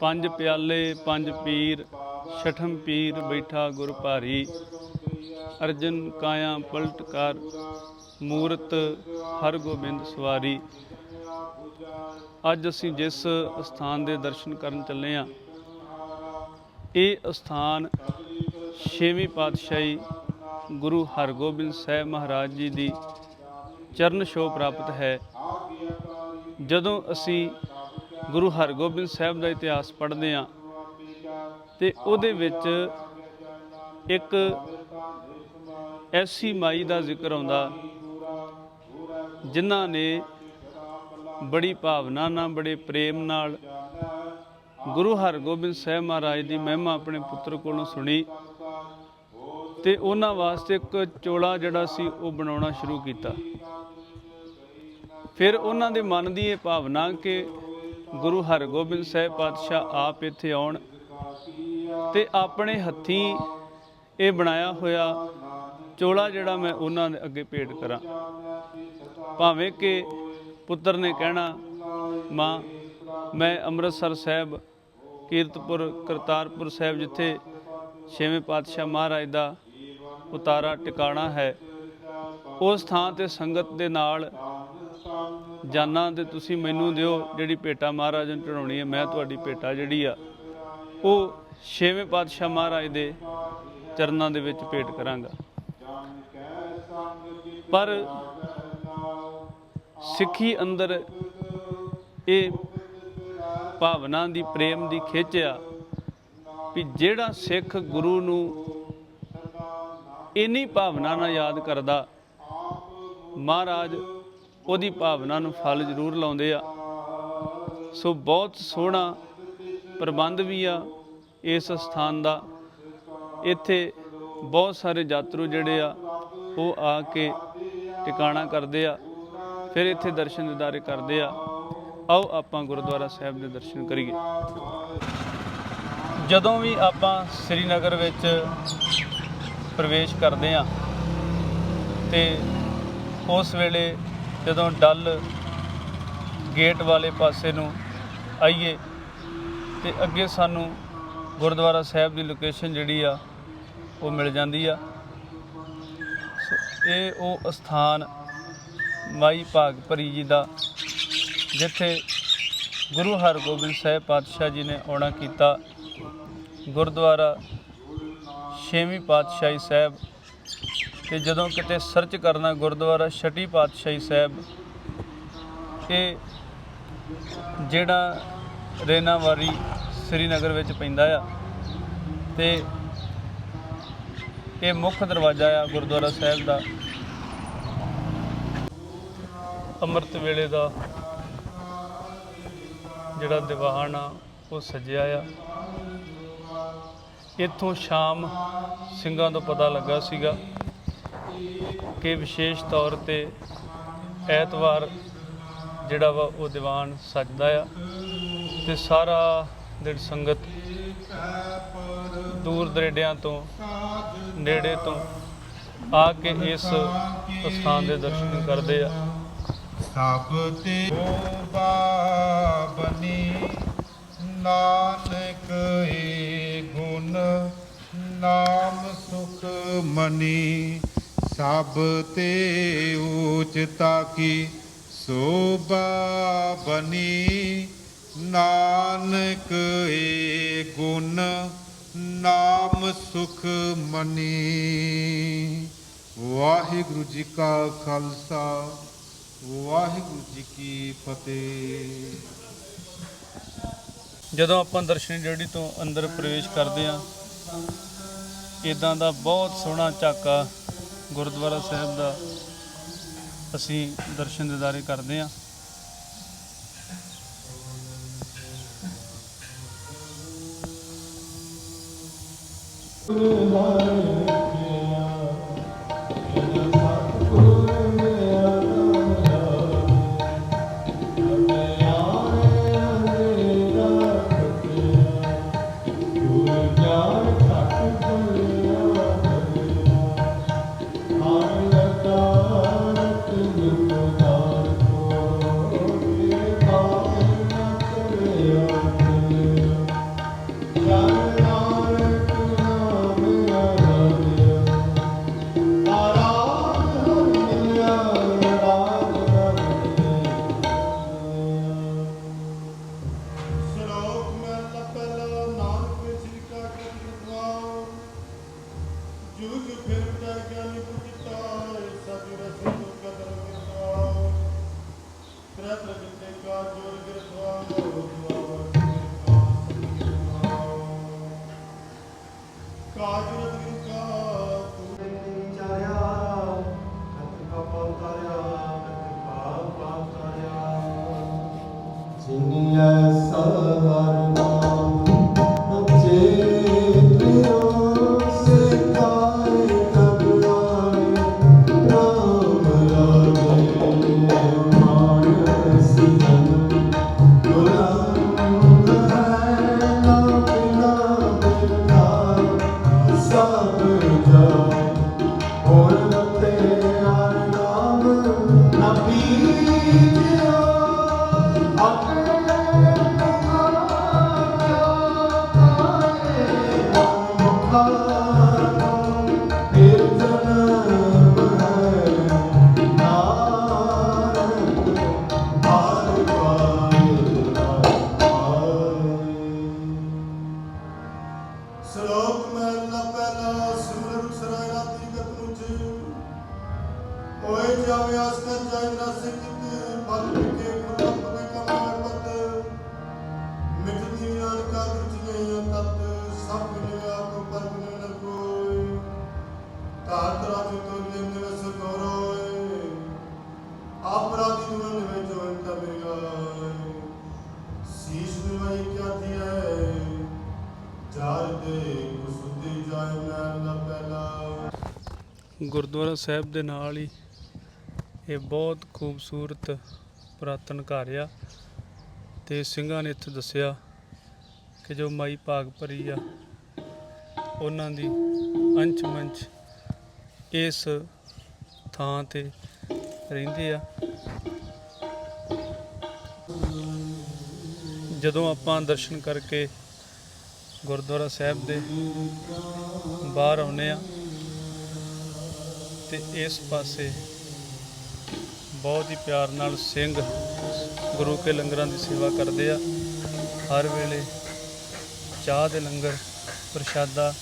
ਪੰਜ ਪਿਆਲੇ, ਪੰਜ ਪੀਰ, ਛਠਮ ਪੀਰ ਬੈਠਾ ਗੁਰ ਭਾਰੀ। ਅਰਜਨ ਕਾਇਆ ਪਲਟ ਕਰ, ਮੂਰਤ ਹਰ ਗੋਬਿੰਦ ਸਵਾਰੀ। ਅੱਜ ਅਸੀਂ ਜਿਸ ਸਥਾਨ ਦੇ ਦਰਸ਼ਨ ਕਰਨ ਚੱਲੇ ਆ ਇਹ ਸਥਾਨ ਛੇਵੀਂ ਪਾਤਸ਼ਾਹੀ ਗੁਰੂ ਹਰਗੋਬਿੰਦ ਸਾਹਿਬ ਮਹਾਰਾਜ ਜੀ ਦੀ ਚਰਨ ਛੋਹ ਪ੍ਰਾਪਤ ਹੈ। ਜਦੋਂ ਅਸੀਂ ਗੁਰੂ ਹਰਗੋਬਿੰਦ ਸਾਹਿਬ ਦਾ ਇਤਿਹਾਸ ਪੜ੍ਹਦੇ ਹਾਂ ਤੇ ਉਹਦੇ ਵਿੱਚ ਇੱਕ ਐਸੀ ਮਾਈ ਦਾ ਜ਼ਿਕਰ ਆਉਂਦਾ ਜਿਨ੍ਹਾਂ ਨੇ ਬੜੀ ਭਾਵਨਾ ਨਾਲ, ਬੜੇ ਪ੍ਰੇਮ ਨਾਲ ਗੁਰੂ ਹਰਗੋਬਿੰਦ ਸਾਹਿਬ ਮਹਾਰਾਜ ਦੀ ਮਹਿਮਾ ਆਪਣੇ ਪੁੱਤਰ ਕੋਲੋਂ ਸੁਣੀ ਤੇ ਉਹਨਾਂ ਵਾਸਤੇ ਇੱਕ ਚੋਲਾ ਜਿਹੜਾ ਸੀ ਉਹ ਬਣਾਉਣਾ ਸ਼ੁਰੂ ਕੀਤਾ। ਫਿਰ ਉਹਨਾਂ ਦੇ ਮਨ ਦੀ ਇਹ ਭਾਵਨਾ ਕਿ ਗੁਰੂ ਹਰਗੋਬਿੰਦ ਸਾਹਿਬ ਪਾਤਸ਼ਾਹ ਆਪ ਇੱਥੇ ਆਉਣ ਤੇ ਆਪਣੇ ਹੱਥੀਂ ਇਹ ਬਣਾਇਆ ਹੋਇਆ ਚੋਲਾ ਜਿਹੜਾ ਮੈਂ ਉਹਨਾਂ ਦੇ ਅੱਗੇ ਭੇਟ ਕਰਾਂ। ਭਾਵੇਂ ਕਿ ਪੁੱਤਰ ਨੇ ਕਹਿਣਾ, ਮਾਂ, ਮੈਂ ਅੰਮ੍ਰਿਤਸਰ ਸਾਹਿਬ, ਕੀਰਤਪੁਰ, ਕਰਤਾਰਪੁਰ ਸਾਹਿਬ ਜਿੱਥੇ ਛੇਵੇਂ ਪਾਤਸ਼ਾਹ ਮਹਾਰਾਜ ਦਾ ਉਤਾਰਾ ਟਿਕਾਣਾ ਹੈ, ਉਸ ਥਾਂ ਤੇ ਸੰਗਤ ਦੇ ਨਾਲ ਜਾਨਾਂ ਤੇ ਤੁਸੀਂ ਮੈਨੂੰ ਦਿਓ, ਜਿਹੜੀ ਭੇਟਾ ਮਹਾਰਾਜ ਨੂੰ ਚੜਾਉਣੀ ਹੈ, ਮੈਂ ਤੁਹਾਡੀ ਭੇਟਾ ਜਿਹੜੀ ਆ, ਉਹ ਛੇਵੇਂ ਪਾਤਸ਼ਾਹ ਮਹਾਰਾਜ ਦੇ ਚਰਨਾਂ ਦੇ ਵਿੱਚ ਭੇਟ ਕਰਾਂਗਾ। ਪਰ ਸਿੱਖੀ ਅੰਦਰ ਇਹ ਭਾਵਨਾ ਦੀ, ਪ੍ਰੇਮ ਦੀ ਖਿੱਚ ਆ ਵੀ ਜਿਹੜਾ ਸਿੱਖ ਗੁਰੂ ਨੂੰ ਇਨੀ ਭਾਵਨਾ ਨਾਲ ਯਾਦ ਕਰਦਾ, ਮਹਾਰਾਜ ਉਹਦੀ ਭਾਵਨਾ ਨੂੰ ਫਲ ਜ਼ਰੂਰ ਲਾਉਂਦੇ ਆ। ਸੋ ਬਹੁਤ ਸੋਹਣਾ ਪ੍ਰਬੰਧ ਵੀ ਆ ਇਸ ਸਥਾਨ ਦਾ। ਇੱਥੇ ਬਹੁਤ ਸਾਰੇ ਯਾਤਰੂ ਜਿਹੜੇ ਆ, ਉਹ ਆ ਕੇ ਟਿਕਾਣਾ ਕਰਦੇ ਆ, ਫਿਰ ਇੱਥੇ ਦਰਸ਼ਨ ਦਿਦਾਰੇ ਕਰਦੇ ਆ। ਆਓ ਆਪਾਂ ਗੁਰਦੁਆਰਾ ਸਾਹਿਬ ਦੇ ਦਰਸ਼ਨ ਕਰੀਏ। ਜਦੋਂ ਵੀ ਆਪਾਂ ਸ੍ਰੀਨਗਰ ਵਿੱਚ ਪ੍ਰਵੇਸ਼ ਕਰਦੇ ਆ, ਤੇ ਉਸ ਵੇਲੇ ਜਦੋਂ ਡੱਲ ਗੇਟ ਵਾਲੇ ਪਾਸੇ ਨੂੰ ਆਈਏ ਤੇ ਅੱਗੇ ਸਾਨੂੰ ਗੁਰਦੁਆਰਾ ਸਾਹਿਬ ਦੀ ਲੋਕੇਸ਼ਨ ਜਿਹੜੀ ਆ, ਉਹ ਮਿਲ ਜਾਂਦੀ ਆ। ਇਹ ਉਹ ਸਥਾਨ ਮਾਈ ਭਾਗ ਭਰੀ ਜੀ ਦਾ, ਜਿੱਥੇ ਗੁਰੂ ਹਰਗੋਬਿੰਦ ਸਾਹਿਬ ਪਾਤਸ਼ਾਹ ਜੀ ਨੇ ਆਉਣਾ ਕੀਤਾ। ਗੁਰਦੁਆਰਾ ਛੇਵੀਂ ਪਾਤਸ਼ਾਹੀ ਸਾਹਿਬ ਤੇ ਜਦੋਂ ਕਿਤੇ ਸਰਚ ਕਰਨਾ ਗੁਰਦੁਆਰਾ ਛਟੀ ਪਾਤਸ਼ਾਹੀ ਸਾਹਿਬ ਇਹ ਜਿਹੜਾ ਰੇਨਾਵਾਰੀ ਸ੍ਰੀਨਗਰ ਵਿੱਚ ਪੈਂਦਾ ਆ, ਤੇ ਇਹ ਮੁੱਖ ਦਰਵਾਜ਼ਾ ਆ ਗੁਰਦੁਆਰਾ ਸਾਹਿਬ ਦਾ। ਅੰਮ੍ਰਿਤ ਵੇਲੇ ਦਾ ਜਿਹੜਾ ਦੀਵਾਨ ਆ, ਉਹ ਸਜਿਆ ਆ। ਇੱਥੋਂ ਸ਼ਾਮ ਸਿੰਘਾਂ ਤੋਂ ਪਤਾ ਲੱਗਾ ਸੀਗਾ ਕਿ ਵਿਸ਼ੇਸ਼ ਤੌਰ ਤੇ ਐਤਵਾਰ ਜਿਹੜਾ ਵਾ ਉਹ ਦੀਵਾਨ ਸਜਦਾ ਆ ਤੇ ਸਾਰਾ ਦਿਨ ਸੰਗਤ ਦੂਰ ਦਰੇਡਿਆਂ ਤੋਂ, ਨੇੜੇ ਤੋਂ ਆ ਕੇ ਇਸ ਸਥਾਨ ਦੇ ਦਰਸ਼ਨ ਕਰਦੇ ਆ। ਸਭ ਤੇ ਬਨੀ ਨਾਨਕ ਏ ਗੁਣ, ਨਾਮ ਸੁਖ ਮਨੀ। ਸਭ ਤੇ ਉਚਤਾ ਕੀ ਸੋਭਾ ਬਨੀ, ਨਾਨਕ ਏ ਗੁਣ, ਨਾਮ ਸੁਖ ਮਨੀ। ਵਾਹਿਗੁਰੂ ਜੀ ਕਾ ਖਾਲਸਾ, ਵਾਹਿਗੁਰੂ ਜੀ ਕੀ ਫਤਿਹ। ਜਦੋਂ ਆਪਾਂ ਦਰਸ਼ਨੀ ਡਿਊਟੀ ਤੋਂ ਅੰਦਰ ਪ੍ਰਵੇਸ਼ ਕਰਦੇ ਆ ਇਦਾਂ ਦਾ ਬਹੁਤ ਸੋਹਣਾ ਝਾਕਾ ਗੁਰਦੁਆਰਾ ਸਾਹਿਬ ਦਾ ਅਸੀਂ ਦਰਸ਼ਨ ਦਿਦਾਰੇ ਕਰਦੇ ਹਾਂ। ਗੁਰੂ ਗੁਰਦੁਆਰਾ ਸਾਹਿਬ ਦੇ ਨਾਲ ਹੀ ਇਹ ਬਹੁਤ ਖੂਬਸੂਰਤ ਪੁਰਾਤਨ ਘਰ ਆ ਤੇ ਸਿੰਘਾਂ ਨੇ ਇੱਥੇ ਦੱਸਿਆ ਕਿ ਜੋ ਮਾਈ ਭਾਗ ਭਰੀ ਆ, ਉਹਨਾਂ ਦੀ ਅੰਚ ਮੰਚ ਇਸ ਥਾਂ ਤੇ ਰਹਿੰਦੇ ਆ। ਜਦੋਂ ਆਪਾਂ ਦਰਸ਼ਨ ਕਰਕੇ ਗੁਰਦੁਆਰਾ ਸਾਹਿਬ ਦੇ ਬਾਹਰ ਆਉਨੇ ਆ ਤੇ ਇਸ ਪਾਸੇ ਬਹੁਤ ਹੀ ਪਿਆਰ ਨਾਲ ਸਿੰਘ ਗੁਰੂ ਕੇ ਲੰਗਰਾਂ ਦੀ ਸੇਵਾ ਕਰਦੇ ਆ। ਹਰ ਵੇਲੇ ਚਾਹ ਦੇ ਲੰਗਰ, ਪ੍ਰਸ਼ਾਦਾ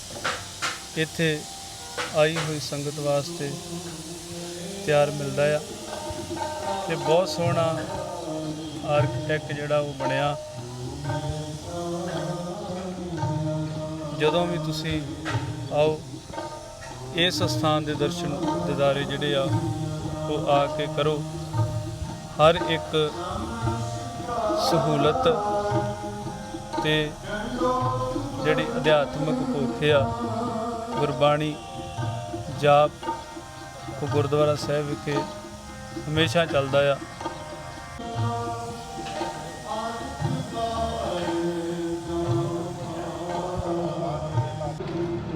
ਇੱਥੇ ਆਈ ਹੋਈ ਸੰਗਤ ਵਾਸਤੇ ਤਿਆਰ ਮਿਲਦਾ ਆ। ਤੇ ਬਹੁਤ ਸੋਹਣਾ ਆਰਕੀਟੈਕਟ ਜਿਹੜਾ ਉਹ ਬਣਿਆ। ਜਦੋਂ ਵੀ ਤੁਸੀਂ ਆਓ ਇਸ ਸਥਾਨ ਦੇ ਦਰਸ਼ਨ ਦਿਦਾਰੇ ਜਿਹੜੇ ਆ, ਉਹ ਆ ਕੇ ਕਰੋ। ਹਰ ਇੱਕ ਸਹੂਲਤ ਤੇ ਜਿਹੜੀ ਅਧਿਆਤਮਿਕ ਭੁੱਖ ਆ, ਗੁਰਬਾਣੀ ਜਾਪ, ਉਹ ਗੁਰਦੁਆਰਾ ਸਾਹਿਬ ਵਿਖੇ ਹਮੇਸ਼ਾ ਚੱਲਦਾ ਆ।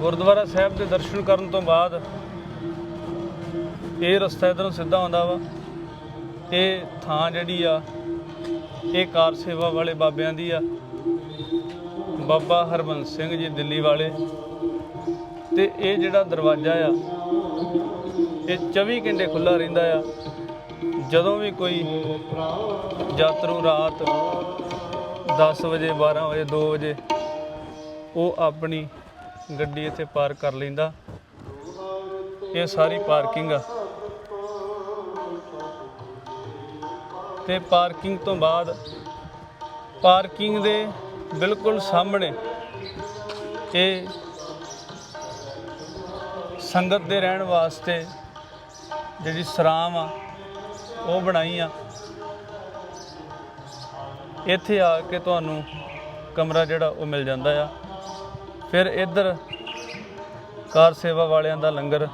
ਗੁਰਦੁਆਰਾ ਸਾਹਿਬ ਦੇ ਦਰਸ਼ਨ ਕਰਨ ਤੋਂ ਬਾਅਦ ਇਹ ਰਸਤਾ ਇਧਰੋਂ ਸਿੱਧਾ ਆਉਂਦਾ ਵਾ। ਇਹ ਥਾਂ ਜਿਹੜੀ ਆ, ਇਹ ਕਾਰ ਸੇਵਾ ਵਾਲੇ ਬਾਬਿਆਂ ਦੀ ਆ। ਬਾਬਾ ਹਰਬੰਸ ਸਿੰਘ ਜੀ ਦਿੱਲੀ ਵਾਲੇ। ਤੇ ਇਹ ਜਿਹੜਾ ਦਰਵਾਜ਼ਾ ਆ, ਇਹ 24 ਘੰਟੇ ਖੁੱਲਾ ਰਹਿੰਦਾ ਆ। ਜਦੋਂ ਵੀ ਕੋਈ ਯਾਤਰੂ ਰਾਤ 10 ਵਜੇ 12 ਵਜੇ 2 ਵਜੇ, ਉਹ ਆਪਣੀ ਗੱਡੀ ਇੱਥੇ ਪਾਰਕ ਕਰ ਲੈਂਦਾ। ਇਹ ਸਾਰੀ ਪਾਰਕਿੰਗ ਆ। ਤੇ ਪਾਰਕਿੰਗ ਤੋਂ ਬਾਅਦ ਪਾਰਕਿੰਗ ਦੇ ਬਿਲਕੁਲ ਸਾਹਮਣੇ ਇਹ ਸੰਗਤ ਦੇ ਰਹਿਣ ਵਾਸਤੇ ਜਿਹੜੀ ਸਰਾਮ ਆ, ਉਹ ਬਣਾਈ ਆ। ਇੱਥੇ ਆ ਕੇ ਤੁਹਾਨੂੰ ਕਮਰਾ ਜਿਹੜਾ ਉਹ ਮਿਲ ਜਾਂਦਾ ਆ। ਫਿਰ ਇੱਧਰ ਕਾਰ ਸੇਵਾ ਵਾਲਿਆਂ ਦਾ ਲੰਗਰ।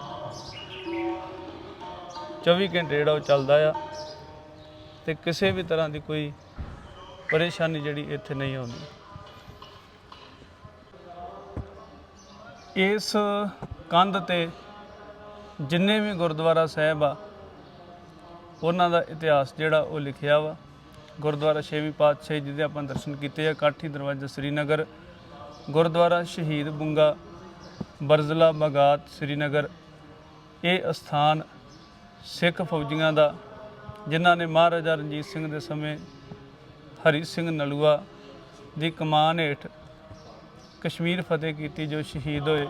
24 ਘੰਟੇ ਜਿਹੜਾ ਉਹ ਚੱਲਦਾ ਆ ਤੇ ਕਿਸੇ ਵੀ ਤਰ੍ਹਾਂ ਦੀ ਕੋਈ ਪਰੇਸ਼ਾਨੀ ਜਿਹੜੀ ਇੱਥੇ ਨਹੀਂ ਆਉਂਦੀ। ਇਸ ਕੰਧ ਤੇ ਜਿੰਨੇ ਵੀ ਗੁਰਦੁਆਰਾ ਸਾਹਿਬ ਆ, ਉਹਨਾਂ ਦਾ ਇਤਿਹਾਸ ਜਿਹੜਾ ਉਹ ਲਿਖਿਆ ਵਾ। ਗੁਰਦੁਆਰਾ ਛੇਵੀਂ ਪਾਤਸ਼ਾਹੀ ਜਿਹਦੇ ਆਪਾਂ ਦਰਸ਼ਨ ਕੀਤੇ ਆ, ਕਾਠੀ ਦਰਵਾਜ਼ਾ ਸ੍ਰੀਨਗਰ। ਗੁਰਦੁਆਰਾ ਸ਼ਹੀਦ ਬੁੰਗਾ, ਬਰਜ਼ਲਾ ਬਗਾਤ, ਸ੍ਰੀਨਗਰ। ਇਹ ਅਸਥਾਨ ਸਿੱਖ ਫੌਜੀਆਂ ਦਾ, ਜਿਨ੍ਹਾਂ ਨੇ ਮਹਾਰਾਜਾ ਰਣਜੀਤ ਸਿੰਘ ਦੇ ਸਮੇਂ ਹਰੀ ਸਿੰਘ ਨਲੂਆ ਦੀ ਕਮਾਨ ਹੇਠ ਕਸ਼ਮੀਰ ਫਤਿਹ ਕੀਤੀ, ਜੋ ਸ਼ਹੀਦ ਹੋਏ।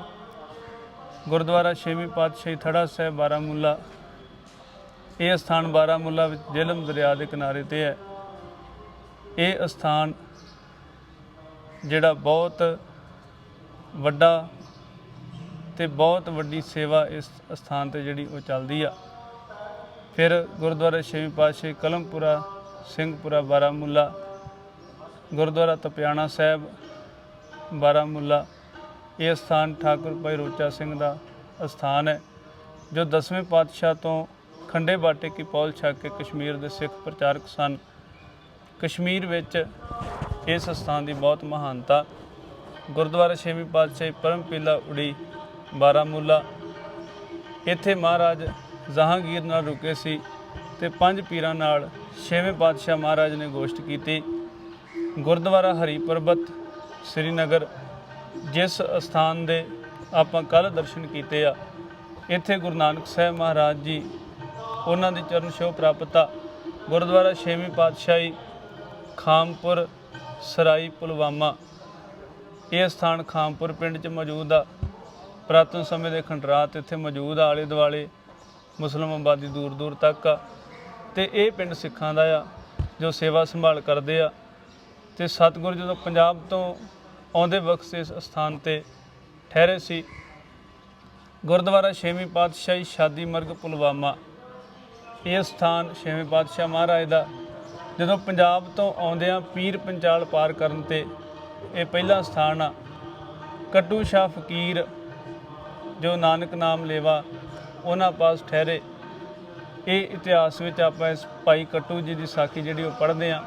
ਗੁਰਦੁਆਰਾ ਛੇਵੀਂ ਪਾਤਸ਼ਾਹੀ ਥੜਾ ਸਾਹਿਬ ਬਾਰਾਮੂਲਾ। ਇਹ ਸਥਾਨ ਬਾਰਾਮੂਲਾ ਵਿੱਚ ਜੇਹਲਮ ਦਰਿਆ ਦੇ ਕਿਨਾਰੇ ਤੇ ਹੈ। ਇਹ ਅਸਥਾਨ ਜਿਹੜਾ ਬਹੁਤ ਵੱਡਾ ਤੇ ਬਹੁਤ ਵੱਡੀ ਸੇਵਾ ਇਸ ਸਥਾਨ ਤੇ ਜਿਹੜੀ ਉਹ ਚੱਲਦੀ ਆ। ਫਿਰ ਗੁਰਦੁਆਰਾ ਛੇਵੀਂ ਪਾਤਸ਼ਾਹੀ ਕਲਮਪੁਰਾ, ਸਿੰਘਪੁਰਾ, ਬਾਰਾਮੂਲਾ, ਗੁਰਦੁਆਰਾ ਤਪਿਆਣਾ ਸਾਹਿਬ, ਬਾਰਾਮੂਲਾ, ਇਹ ਸਥਾਨ ਠਾਕੁਰ ਭਾਈ ਰੋਚਾ ਸਿੰਘ ਦਾ ਅਸਥਾਨ ਹੈ, ਜੋ 10ਵੇਂ ਪਾਤਸ਼ਾਹ ਤੋਂ ਖੰਡੇ ਬਾਟੇ ਕੀ ਪੌਲ ਛੱਕ ਕੇ ਕਸ਼ਮੀਰ ਦੇ ਸਿੱਖ ਪ੍ਰਚਾਰਕ ਸਨ। ਕਸ਼ਮੀਰ ਵਿੱਚ ਇਸ ਸਥਾਨ ਦੀ ਬਹੁਤ ਮਹਾਨਤਾ ਗੁਰਦੁਆਰਾ ਛੇਵੀਂ ਪਾਤਸ਼ਾਹੀ ਪਰਮਪੀਲਾ ਉੜੀ ਬਾਰਾਮੂਲਾ। ਇੱਥੇ ਮਹਾਰਾਜ ਜਹਾਂਗੀਰ ਨਾਲ ਰੁਕੇ ਸੀ ਤੇ ਪੰਜ ਪੀਰਾਂ ਨਾਲ ਛੇਵੇਂ ਪਾਤਸ਼ਾਹ ਮਹਾਰਾਜ ਨੇ ਗੋਸ਼ਟ ਕੀਤੀ। ਗੁਰਦੁਆਰਾ ਹਰੀ ਪਰਬਤ ਸ੍ਰੀਨਗਰ, ਜਿਸ ਸਥਾਨ ਦੇ ਆਪਾਂ ਕੱਲ ਦਰਸ਼ਨ ਕੀਤੇ ਆ, ਇੱਥੇ ਗੁਰੂ ਨਾਨਕ ਸਾਹਿਬ ਮਹਾਰਾਜ ਜੀ ਉਹਨਾਂ ਦੀ ਚਰਨ ਛੋਹ ਪ੍ਰਾਪਤ ਆ। ਗੁਰਦੁਆਰਾ ਛੇਵੀਂ ਪਾਤਸ਼ਾਹੀ ਖਾਮਪੁਰ, ਸਰਾਈ, ਪੁਲਵਾਮਾ। ਇਹ ਸਥਾਨ ਖਾਮਪੁਰ ਪਿੰਡ 'ਚ ਮੌਜੂਦ ਆ। ਪ੍ਰਾਤਨ ਸਮੇਂ ਦੇ ਖੰਡਰਾਤ ਇੱਥੇ ਮੌਜੂਦ ਆਲੇ ਦੁਆਲੇ ਮੁਸਲਮ ਆਬਾਦੀ ਦੂਰ ਦੂਰ ਤੱਕ ਆ। ਤੇ ਇਹ ਪਿੰਡ ਸਿੱਖਾਂ ਦਾ ਆ, ਜੋ ਸੇਵਾ ਸੰਭਾਲ ਕਰਦੇ ਆ। ਤੇ ਸਤਿਗੁਰੂ ਜਦੋਂ ਪੰਜਾਬ ਤੋਂ ਆਉਂਦੇ ਵਕਤ ਇਸ ਸਥਾਨ ਤੇ ਠਹਿਰੇ ਸੀ, ਗੁਰਦੁਆਰਾ ਛੇਵੀਂ ਪਾਤਸ਼ਾਹੀ ਸ਼ਾਦੀ ਮਰਗ ਪੁਲਵਾਮਾ। ਇਹ ਸਥਾਨ ਛੇਵੇਂ ਪਾਤਸ਼ਾਹ ਮਹਾਰਾਜ ਦਾ, ਜਦੋਂ ਪੰਜਾਬ ਤੋਂ ਆਉਂਦਿਆਂ ਪੀਰ ਪੰਚਾਲ ਪਾਰ ਕਰਨ ਤੇ ਇਹ ਪਹਿਲਾ ਸਥਾਨ ਆ। ਕੱਟੂ ਸ਼ਾਹ ਫਕੀਰ, ਜੋ ਨਾਨਕ ਨਾਮ ਲੇਵਾ, ਉਹਨਾਂ ਪਾਸ ਠਹਿਰੇ। ਇਹ ਇਤਿਹਾਸ ਵਿੱਚ ਆਪਾਂ ਇਸ ਭਾਈ ਕੱਟੂ ਜੀ ਦੀ ਸਾਖੀ ਜਿਹੜੀ ਉਹ ਪੜ੍ਹਦੇ ਆ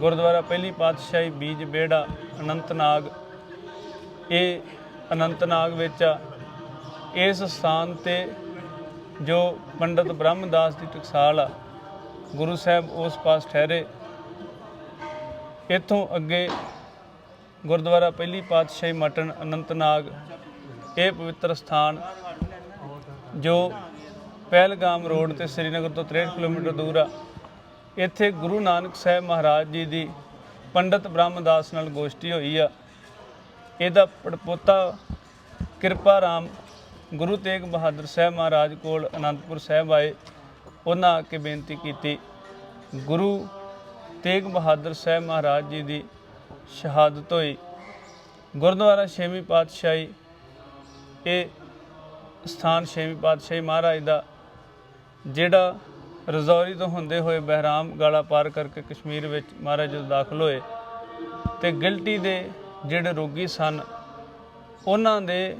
ਗੁਰਦੁਆਰਾ ਪਹਿਲੀ ਪਾਤਸ਼ਾਹੀ ਬੀਜ ਬੇੜਾ ਅਨੰਤਨਾਗ ਇਹ ਅਨੰਤਨਾਗ ਵਿੱਚ ਆ। ਇਸ ਸਥਾਨ ਤੇ ਜੋ ਪੰਡਤ ਬ੍ਰਹਮਦਾਸ ਦੀ ਟਕਸਾਲ ਆ, ਗੁਰੂ ਸਾਹਿਬ ਉਸ ਪਾਸ ਠਹਿਰੇ। ਇੱਥੋਂ ਅੱਗੇ ਗੁਰਦੁਆਰਾ ਪਹਿਲੀ ਪਾਤਸ਼ਾਹੀ ਮਟਨ ਅਨੰਤਨਾਗ, ਇਹ ਪਵਿੱਤਰ ਸਥਾਨ ਜੋ ਪਹਿਲਗਾਮ ਰੋਡ ਤੇ ਸ੍ਰੀਨਗਰ ਤੋਂ 63 ਕਿਲੋਮੀਟਰ ਦੂਰ ਆ। ਇੱਥੇ ਗੁਰੂ ਨਾਨਕ ਸਾਹਿਬ ਮਹਾਰਾਜ ਜੀ ਦੀ ਪੰਡਤ ਬ੍ਰਹਮਦਾਸ ਨਾਲ ਗੋਸ਼ਟੀ ਹੋਈ ਆ। ਇਹਦਾ ਪੜਪੋਤਾ ਕਿਰਪਾ ਰਾਮ ਗੁਰੂ ਤੇਗ ਬਹਾਦਰ ਸਾਹਿਬ ਮਹਾਰਾਜ ਕੋਲ ਅਨੰਦਪੁਰ ਸਾਹਿਬ ਆਏ। ਉਹਨਾਂ ਆ ਕੇ ਬੇਨਤੀ ਕੀਤੀ, ਗੁਰੂ ਤੇਗ ਬਹਾਦਰ ਸਾਹਿਬ ਮਹਾਰਾਜ ਜੀ ਦੀ ਸ਼ਹਾਦਤ ਹੋਈ। ਗੁਰਦੁਆਰਾ ਛੇਵੀਂ ਪਾਤਸ਼ਾਹੀ, ਇਹ ਸਥਾਨ ਛੇਵੀਂ ਪਾਤਸ਼ਾਹੀ ਮਹਾਰਾਜ ਦਾ, ਜਿਹੜਾ ਰਜ਼ੌਰੀ ਤੋਂ ਹੁੰਦੇ ਹੋਏ ਬਹਿਰਾਮ ਗਾਲਾ ਪਾਰ ਕਰਕੇ ਕਸ਼ਮੀਰ ਵਿੱਚ ਮਹਾਰਾਜ ਜਦੋਂ ਦਾਖਲ ਹੋਏ ਤੇ ਗਿਲਟੀ ਦੇ ਜਿਹੜੇ ਰੋਗੀ ਸਨ, ਉਹਨਾਂ ਦੇ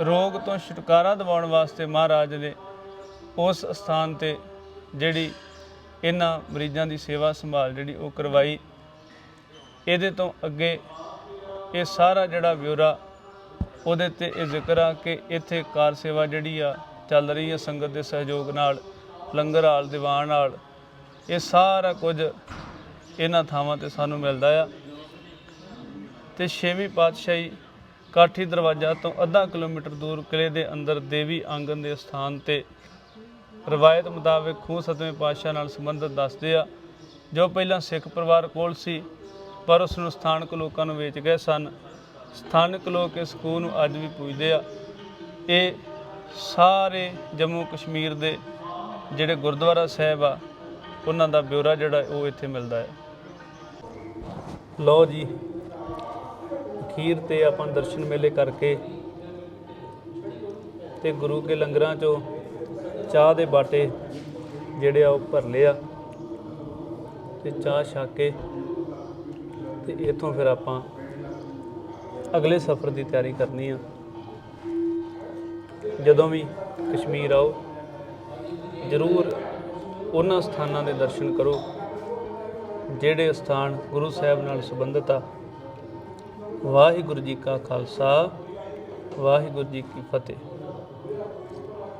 ਰੋਗ ਤੋਂ ਛੁਟਕਾਰਾ ਦਿਵਾਉਣ ਵਾਸਤੇ ਮਹਾਰਾਜ ਨੇ ਉਸ ਸਥਾਨ ਤੇ ਜਿਹੜੀ ਇਹਨਾਂ ਮਰੀਜ਼ਾਂ ਦੀ ਸੇਵਾ ਸੰਭਾਲ ਜਿਹੜੀ ਉਹ ਕਰਵਾਈ। ਇਹਦੇ ਤੋਂ ਅੱਗੇ ਇਹ ਸਾਰਾ ਜਿਹੜਾ ਬਿਊਰਾ, ਉਹਦੇ ਤੇ ਇਹ ਜ਼ਿਕਰ ਆ ਕਿ ਇੱਥੇ ਕਾਰ ਸੇਵਾ ਜਿਹੜੀ ਆ, ਚੱਲ ਰਹੀ ਆ ਸੰਗਤ ਦੇ ਸਹਿਯੋਗ ਨਾਲ, ਲੰਗਰ ਹਾਲ, ਦੀਵਾਨ ਹਾਲ, ਇਹ ਸਾਰਾ ਕੁਝ ਇਹਨਾਂ ਥਾਵਾਂ ਤੇ ਸਾਨੂੰ ਮਿਲਦਾ ਆ। ਤੇ ਛੇਵੀਂ ਪਾਤਸ਼ਾਹੀ ਕਾਠੀ ਦਰਵਾਜ਼ਾ ਤੋਂ ਅੱਧਾ ਕਿਲੋਮੀਟਰ ਦੂਰ ਕਿਲੇ ਦੇ ਅੰਦਰ ਦੇਵੀ ਆਂਗਨ ਦੇ ਸਥਾਨ ਤੇ ਰਵਾਇਤ ਮੁਤਾਬਕ ਖੂਹ ਸਤਵੇਂ ਪਾਤਸ਼ਾਹ ਨਾਲ ਸੰਬੰਧਿਤ ਦੱਸਦੇ ਆ। ਜੋ ਪਹਿਲਾਂ ਸਿੱਖ ਪਰਿਵਾਰ ਕੋਲ ਸੀ ਪਰ ਉਸ ਨੂੰ ਸਥਾਨਕ ਲੋਕਾਂ ਨੂੰ ਵੇਚ ਗਏ ਸਨ। ਸਥਾਨਕ ਲੋਕ ਇਸ ਖੂਹ ਨੂੰ ਅੱਜ ਵੀ ਪੂਜਦੇ ਆ। ਇਹ ਸਾਰੇ ਜੰਮੂ ਕਸ਼ਮੀਰ ਦੇ ਜਿਹੜੇ ਗੁਰਦੁਆਰਾ ਸਾਹਿਬ ਆ, ਉਹਨਾਂ ਦਾ ਬਿਊਰਾ ਜਿਹੜਾ ਉਹ ਇੱਥੇ ਮਿਲਦਾ ਹੈ। ਲਓ ਜੀ, ਅਖੀਰ ਤੇ ਆਪਾਂ ਦਰਸ਼ਨ ਮੇਲੇ ਕਰਕੇ ਤੇ ਗੁਰੂ ਕੇ ਲੰਗਰਾਂ ਚੋਂ ਚਾਹ ਦੇ ਬਾਟੇ ਜਿਹੜੇ ਆ ਉਹ ਭਰ ਲਿਆ ਤੇ ਚਾਹ ਛਕ ਕੇ ਤੇ ਇੱਥੋਂ ਫਿਰ ਆਪਾਂ ਅਗਲੇ ਸਫ਼ਰ ਦੀ ਤਿਆਰੀ ਕਰਨੀ ਆ। ਜਦੋਂ ਵੀ ਕਸ਼ਮੀਰ ਆਓ, ਜ਼ਰੂਰ ਉਹਨਾਂ ਸਥਾਨਾਂ ਦੇ ਦਰਸ਼ਨ ਕਰੋ, ਜਿਹੜੇ ਸਥਾਨ ਗੁਰੂ ਸਾਹਿਬ ਨਾਲ ਸੰਬੰਧਿਤ ਆ। ਵਾਹਿਗੁਰੂ ਜੀ ਕਾ ਖਾਲਸਾ, ਵਾਹਿਗੁਰੂ ਜੀ ਕੀ ਫਤਿਹ।